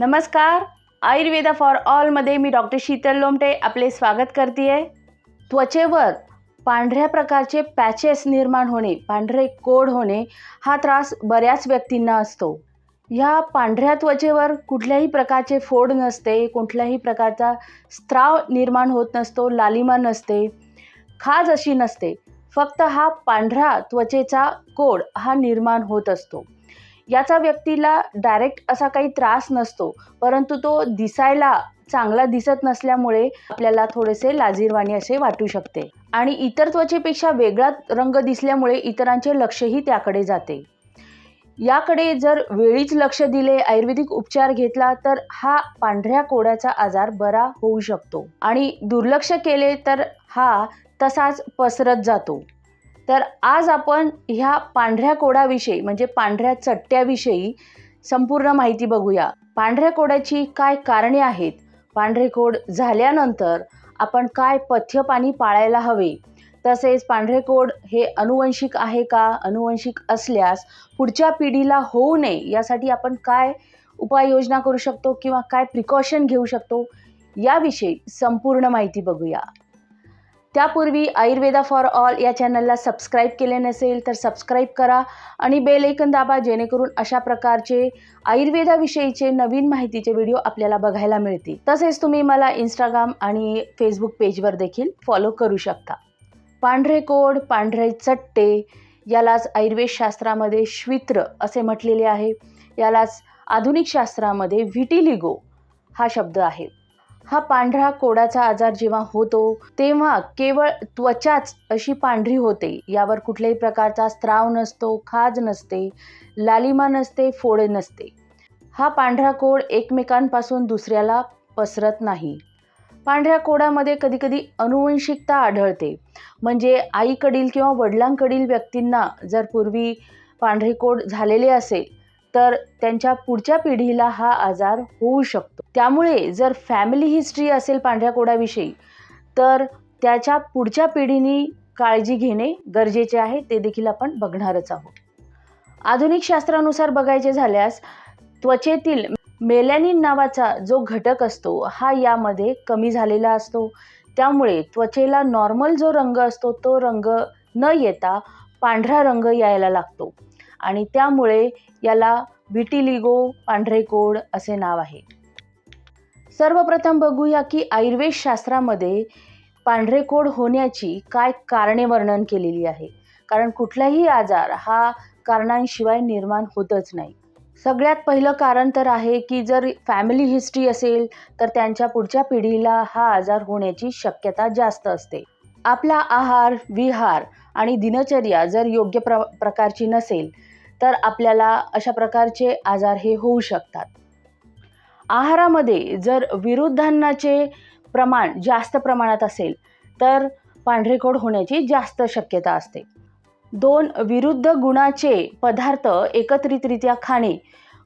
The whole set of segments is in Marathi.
नमस्कार. आयुर्वेदा फॉर ऑलमध्ये मी डॉक्टर शीतल लोमटे आपले स्वागत करते आहे त्वचेवर पांढऱ्या प्रकारचे पॅचेस निर्माण होणे पांढरे कोड होणे हा त्रास बऱ्याच व्यक्तींना असतो. ह्या पांढऱ्या त्वचेवर कुठल्याही प्रकारचे फोड नसते कुठल्याही प्रकारचा स्त्राव निर्माण होत नसतो लालिमा नसते खाज अशी नसते. फक्त हा पांढरा त्वचेचा कोड हा निर्माण होत असतो. याचा व्यक्तीला डायरेक्ट असा काही त्रास नसतो. परंतु तो दिसायला चांगला दिसत नसल्यामुळे आपल्याला थोडेसे लाजीरवाणी असे वाटू शकते. आणि इतर त्वचेपेक्षा वेगळा रंग दिसल्यामुळे इतरांचे लक्षही त्याकडे जाते. याकडे जर वेळीच लक्ष दिले आयुर्वेदिक उपचार घेतला तर हा पांढऱ्या कोड्याचा आजार बरा होऊ शकतो. आणि दुर्लक्ष केले तर हा तसाच पसरत जातो. तर आज आपण ह्या पांढऱ्या कोडाविषयी म्हणजे पांढऱ्या चट्ट्याविषयी संपूर्ण माहिती बघूया. पांढऱ्या कोडाची काय कारणे आहेत? पांढरे कोड झाल्यानंतर आपण काय पथ्यपाणी पाळायला हवे? तसेच पांढरे कोड हे अनुवंशिक आहे का? अनुवंशिक असल्यास पुढच्या पिढीला होऊ नये यासाठी आपण काय उपाययोजना करू शकतो किंवा काय प्रिकॉशन घेऊ शकतो? याविषयी संपूर्ण माहिती बघूया. त्यापूर्वी आयुर्वेदा फॉर ऑल या चॅनलला सबस्क्राईब केले नसेल तर सबस्क्राईब करा आणि बेल ऐकन दाबा जेणेकरून अशा प्रकारचे आयुर्वेदाविषयीचे नवीन माहितीचे व्हिडिओ आपल्याला बघायला मिळतील. तसेच तुम्ही मला इंस्टाग्राम आणि फेसबुक पेजवर देखील फॉलो करू शकता. पांढरे कोड पांढरे चट्टे यालाच आयुर्वेद शास्त्रामध्ये श्वित्र असे म्हटलेले आहे. यालाच आधुनिक शास्त्रामध्ये व्हिटिलिगो हा शब्द आहे. हा पांढरा कोडाचा आजार जेव्हा होतो तेव्हा केवळ त्वचाच अशी पांढरी होते. यावर कुठल्याही प्रकारचा स्त्राव नसतो खाज नसते लालिमा नसते फोडे नसते. हा पांढरा कोड एकमेकांपासून दुसऱ्याला पसरत नाही. पांढऱ्या कोडामध्ये कधीकधी अनुवंशिकता आढळते. म्हणजे आईकडील किंवा वडिलांकडील व्यक्तींना जर पूर्वी पांढरे कोड झालेले असेल तर त्यांच्या पुढच्या पिढीला हा आजार होऊ शकतो. त्यामुळे जर फॅमिली हिस्ट्री असेल पांढऱ्या कोडाविषयी तर त्याच्या पुढच्या पिढीने काळजी घेणे गरजेचे आहे ते देखील आपण बघणारच आहोत. आधुनिक शास्त्रानुसार बघायचे झाल्यास त्वचेतील मेलॅनिन नावाचा जो घटक असतो हा यामध्ये कमी झालेला असतो. त्यामुळे त्वचेला नॉर्मल जो रंग असतो तो रंग न येता पांढरा रंग यायला लागतो. आणि त्यामुळे याला विटिलिगो पांढरे कोड असे नाव आहे. सर्वप्रथम बघूया की आयुर्वेद शास्त्रामध्ये पांढरे कोड होण्याची काय कारणे वर्णन केलेली आहे. कारण कुठलाही आजार हा कारणांशिवाय निर्माण होतच नाही. सगळ्यात पहिलं कारण तर आहे की जर फॅमिली हिस्ट्री असेल तर त्यांच्या पुढच्या पिढीला हा आजार होण्याची शक्यता जास्त असते. आपला आहार विहार आणि दिनचर्या जर योग्य प्र प्रकारची नसेल तर आपल्याला अशा प्रकारचे आजार हे होऊ शकतात. आहारामध्ये जर विरुद्धांनाचे प्रमाण जास्त प्रमाणात असेल तर पांढरेकोड होण्याची जास्त शक्यता असते. दोन विरुद्ध गुणाचे पदार्थ एकत्रितरित्या खाणे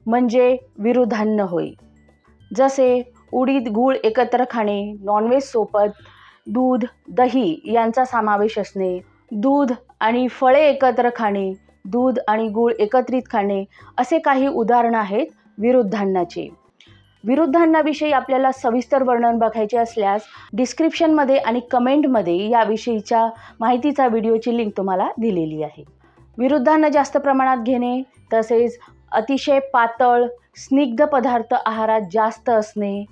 म्हणजे विरुद्धान्न होय. जसे उडीद गूळ एकत्र खाणे नॉनव्हेज सोबत दूध दही यांचा समावेश असणे दूध आणि फळे एकत्र खाणे दूध आणि गूळ एकत्रित खाणे असे काही उदाहरणं आहेत विरुद्धांनाचे. विरुद्धांनाविषयी आपल्याला सविस्तर वर्णन बघायचे असल्यास डिस्क्रिप्शनमध्ये आणि कमेंटमध्ये याविषयीच्या माहितीचा व्हिडिओची लिंक तुम्हाला दिलेली आहे. विरुद्धांना जास्त प्रमाणात घेणे तसेच अतिशय पातळ स्निग्ध पदार्थ आहारात जास्त असणे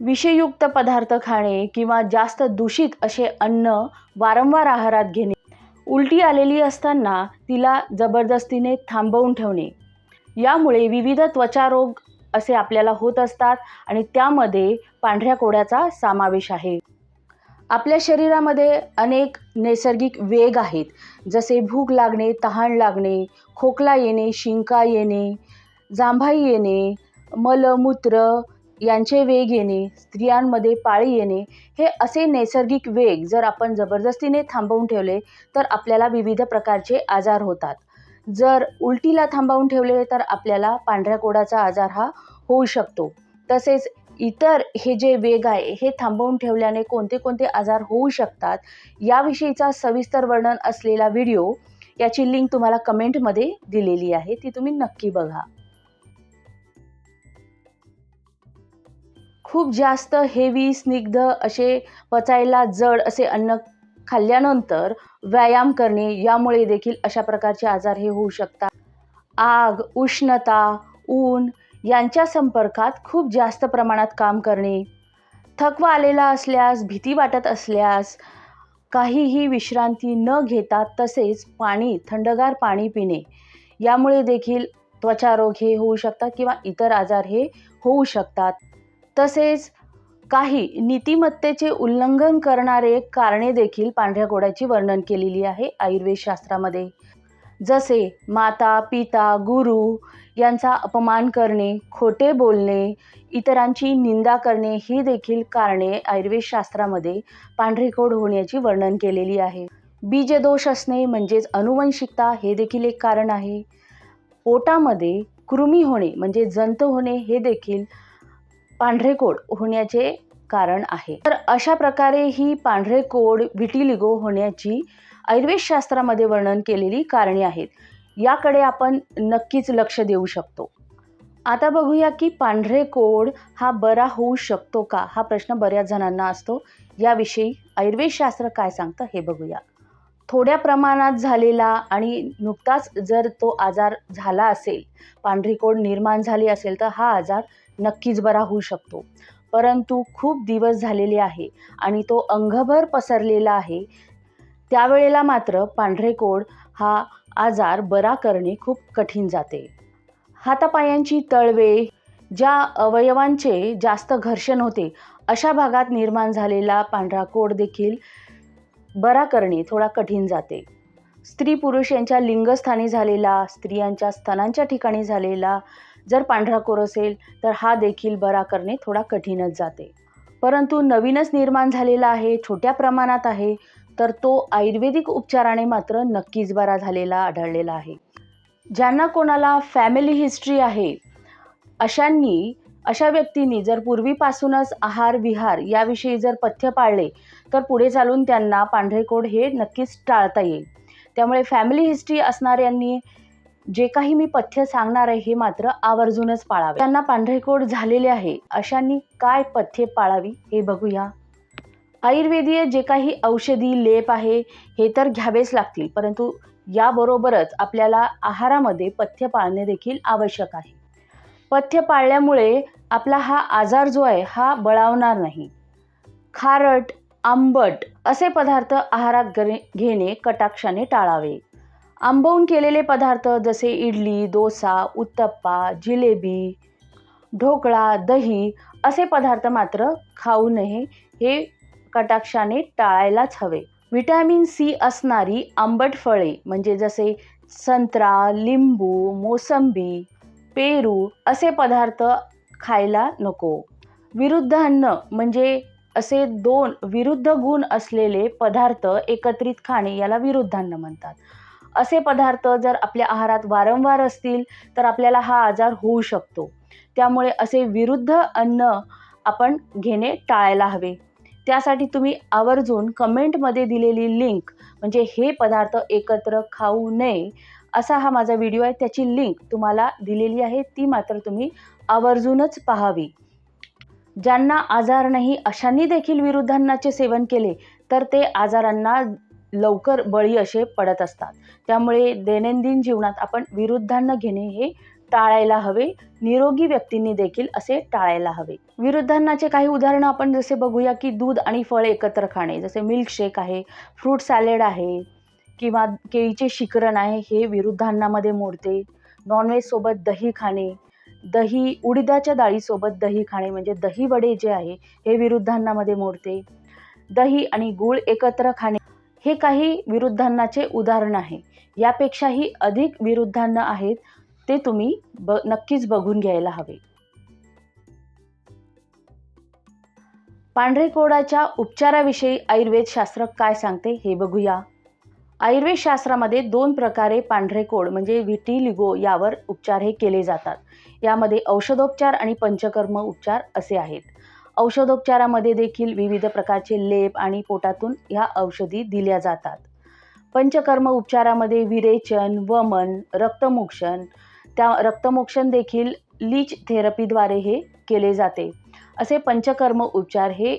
विषयुक्त पदार्थ खाणे किंवा जास्त दूषित असे अन्न वारंवार आहारात घेणे उलटी आलेली असताना तिला जबरदस्तीने थांबवून ठेवणे. यामुळे विविध त्वचारोग असे आपल्याला होत असतात आणि त्यामध्ये पांढऱ्या कोड्याचा समावेश आहे. आपल्या शरीरामध्ये अनेक नैसर्गिक वेग आहेत जसे भूक लागणे तहान लागणे खोकला येणे शिंका येणे जांभाई येणे मलमूत्र यांचे वेग येणे स्त्रियांमध्ये पाळी येणे हे असे नैसर्गिक वेग जर आपण जबरदस्तीने थांबवून ठेवले तर आपल्याला विविध प्रकारचे आजार होतात. जर उलटीला थांबवून ठेवले तर आपल्याला पांढऱ्या कोडाचा आजार हा होऊ शकतो. तसेच इतर हे जे वेग आहे हे थांबवून ठेवल्याने कोणते कोणते आजार होऊ शकतात याविषयीचा सविस्तर वर्णन असलेला व्हिडिओ याची लिंक तुम्हाला कमेंटमध्ये दिलेली आहे ती तुम्ही नक्की बघा. खूप जास्त हेवी स्निग्ध असे पचायला जड असे अन्न खाल्ल्यानंतर व्यायाम करणे यामुळे देखील अशा प्रकारचे आजार हे होऊ शकतात. आग उष्णता ऊन यांच्या संपर्कात खूप जास्त प्रमाणात काम करणे थकवा आलेला असल्यास भीती वाटत असल्यास काहीही विश्रांती न घेता तसेच पाणी थंडगार पाणी पिणे. यामुळे देखील त्वचारोग हे होऊ शकतात किंवा इतर आजार हे होऊ शकतात. तसेच काही नीतिमत्तेचे उल्लंघन करणारे कारणे देखील पांढऱ्या घोड्याची वर्णन केलेली आहे आयुर्वेद शास्त्रामध्ये. जसे माता पिता गुरु यांचा अपमान करणे खोटे बोलणे इतरांची निंदा करणे ही देखील कारणे आयुर्वेद शास्त्रामध्ये कोड होण्याची वर्णन केलेली आहे. बीजदोष असणे म्हणजेच अनुवंशिकता हे देखील एक कारण आहे. पोटामध्ये कृमी होणे म्हणजे जंत होणे हे देखील पांढरे कोड होण्याचे कारण आहे. तर अशा प्रकारे ही पांढरे कोड विटिलिगो होण्याची आयुर्वेदशास्त्रामध्ये वर्णन केलेली कारणे आहेत. याकडे आपण नक्कीच लक्ष देऊ शकतो. आता बघूया की पांढरे कोड हा बरा होऊ शकतो का? हा प्रश्न बऱ्याच जणांना असतो. याविषयी आयुर्वेदशास्त्र काय सांगतं हे बघूया. थोड्या प्रमाणात झालेला आणि नुकताच जर तो आजार झाला असेल पांढरी कोड निर्माण झाली असेल तर हा आजार नक्कीच बरा होऊ शकतो. परंतु खूप दिवस झालेले आहे आणि तो अंगभर पसरलेला आहे. त्यावेळेला मात्र पांढरे कोड हा आजार बरा करणे खूप कठीण जाते. हातापायांची तळवे ज्या अवयवांचे जास्त घर्षण होते अशा भागात निर्माण झालेला पांढरा कोड देखील बरा करणे थोडा कठीण जाते. स्त्री पुरुष यांच्या लिंगस्थानी झालेला स्त्रियांच्या स्तनांच्या ठिकाणी झालेला जर पांढरा कोर असेल तर हा देखील बरा करणे थोडा कठीणच जाते. परंतु नवीनच निर्माण झालेला आहे छोट्या प्रमाणात आहे तर तो आयुर्वेदिक उपचाराने मात्र नक्कीच बरा झालेला आढळलेला आहे. ज्यांना कोणाला फॅमिली हिस्ट्री आहे अशांनी अशा व्यक्तींनी जर पूर्वीपासूनच आहार विहार याविषयी जर पथ्य पाळले तर पुढे चालून त्यांना पांढरेकोड हे नक्कीच टाळता येईल. त्यामुळे फॅमिली हिस्ट्री असणाऱ्यांनी जे काही मी पथ्य सांगणार आहे हे मात्र आवर्जूनच पाळावे. त्यांना पांढरेकोट झालेले आहे. अशांनी काय पथ्ये पाळावी हे बघूया. आयुर्वेदीय जे काही औषधी लेप आहे हे तर घ्यावेच लागतील. परंतु याबरोबरच आपल्याला आहारामध्ये पथ्य पाळणे देखील आवश्यक आहे. पथ्य पाळल्यामुळे आपला हा आजार जो आहे हा बळावणार नाही. खारट आंबट असे पदार्थ आहारात घेणे कटाक्षाने टाळावे. आंबवून केलेले पदार्थ जसे इडली डोसा उत्तप्पा जिलेबी ढोकळा दही असे पदार्थ मात्र खाऊ नये हे कटाक्षाने टाळायलाच हवे. विटॅमिन सी असणारी आंबट फळे म्हणजे जसे संत्रा लिंबू मोसंबी पेरू असे पदार्थ खायला नको. विरुद्ध अन्न म्हणजे असे दोन विरुद्ध गुण असलेले पदार्थ एकत्रित खाणे याला विरुद्धान्न म्हणतात. असे पदार्थ जर आपल्या आहारात वारंवार असतील तर आपल्याला हा आजार होऊ शकतो. त्यामुळे असे विरुद्ध अन्न आपण घेणे टाळायला हवे. त्यासाठी तुम्ही आवर्जून कमेंटमध्ये दिलेली लिंक म्हणजे हे पदार्थ एकत्र खाऊ नये असा हा माझा व्हिडिओ आहे. त्याची लिंक तुम्हाला दिलेली आहे ती मात्र तुम्ही आवर्जूनच पाहावी. ज्यांना आजार नाही अशांनी देखील विरुद्धांनाचे सेवन केले तर ते आजारांना लवकर बळी असे पडत असतात. त्यामुळे दैनंदिन जीवनात आपण विरुद्धांना घेणे हे टाळायला हवे. निरोगी व्यक्तींनी देखील असे टाळायला हवे. विरुद्धांनाचे काही उदाहरणं आपण जसे बघूया की दूध आणि फळ एकत्र खाणे जसे मिल्कशेक आहे फ्रूट सॅलेड आहे किंवा केळीचे शिकरण आहे हे विरुद्धांनामध्ये मोडते. नॉनव्हेजसोबत दही खाणे दही उडीदाच्या डाळीसोबत दही खाणे म्हणजे दही वडे जे आहे हे विरुद्धांनामध्ये मोडते. दही आणि गूळ एकत्र खाणे हे काही विरुद्धांनाचे उदाहरण आहे. यापेक्षाही अधिक विरुद्धांना आहेत ते तुम्ही ब नक्कीच बघून घ्यायला हवे. पांढरे कोडाच्या उपचाराविषयी आयुर्वेद शास्त्र काय सांगते हे बघूया. आयुर्वेद शास्त्रामध्ये दोन प्रकारे पांढरे कोड म्हणजे लिगो यावर उपचार हे केले जातात. यामध्ये औषधोपचार आणि पंचकर्म उपचार असे आहेत. औषधोपचारामध्ये देखील विविध प्रकारचे लेप आणि पोटातून ह्या औषधी दिल्या जातात. पंचकर्म उपचारामध्ये विरेचन वमन रक्तमोक्षण त्या रक्तमोक्षण देखील लीच थेरपीद्वारे हे केले जाते. असे पंचकर्म उपचार हे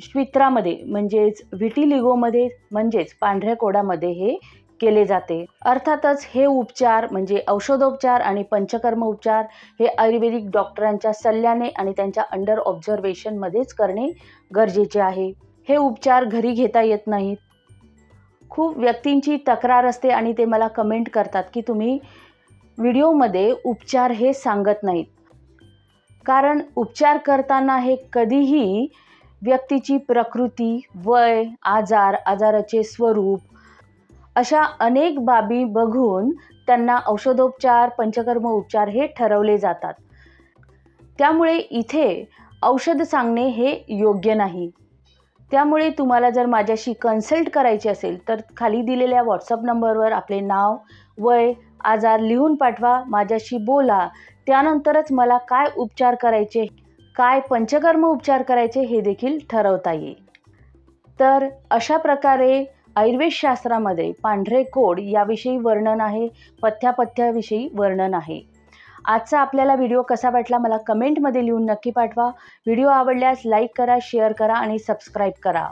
श्वित्रामध्ये म्हणजेच व्हिटिलिगोमध्ये म्हणजेच पांढऱ्या कोडामध्ये हे केले जाते. अर्थातच हे उपचार म्हणजे औषधोपचार आणि पंचकर्म उपचार हे आयुर्वेदिक डॉक्टरांच्या सल्ल्याने आणि त्यांच्या अंडर ऑब्झर्वेशनमध्येच करणे गरजेचे आहे. हे उपचार घरी घेता येत नाहीत. खूप व्यक्तींची तक्रार असते आणि ते मला कमेंट करतात की तुम्ही व्हिडिओमध्ये उपचार हे सांगत नाहीत. कारण उपचार करताना हे कधीही व्यक्तीची प्रकृती वय आजार आजाराचे स्वरूप अशा अनेक बाबी बघून त्यांना औषधोपचार पंचकर्म उपचार हे ठरवले जातात. त्यामुळे इथे औषध सांगणे हे योग्य नाही. त्यामुळे तुम्हाला जर माझ्याशी कन्सल्ट करायची असेल तर खाली दिलेल्या व्हॉट्सअप नंबरवर आपले नाव वय आजार लिहून पाठवा माझ्याशी बोला. त्यानंतरच मला काय उपचार करायचे काय पंचकर्म उपचार करायचे हे देखील ठरवता येईल. तर अशा प्रकारे आयुर्वेदशास्त्रामध्ये पांढरे कोड याविषयी वर्णन आहे पथ्यापथ्याविषयी वर्णन आहे. आजचा आपल्याला व्हिडिओ कसा वाटला मला कमेंटमध्ये लिहून नक्की पाठवा. व्हिडिओ आवडल्यास लाईक करा शेअर करा आणि सबस्क्राईब करा.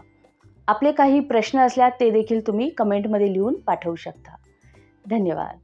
आपले काही प्रश्न असल्यास ते देखील तुम्ही कमेंटमध्ये लिहून पाठवू शकता. धन्यवाद.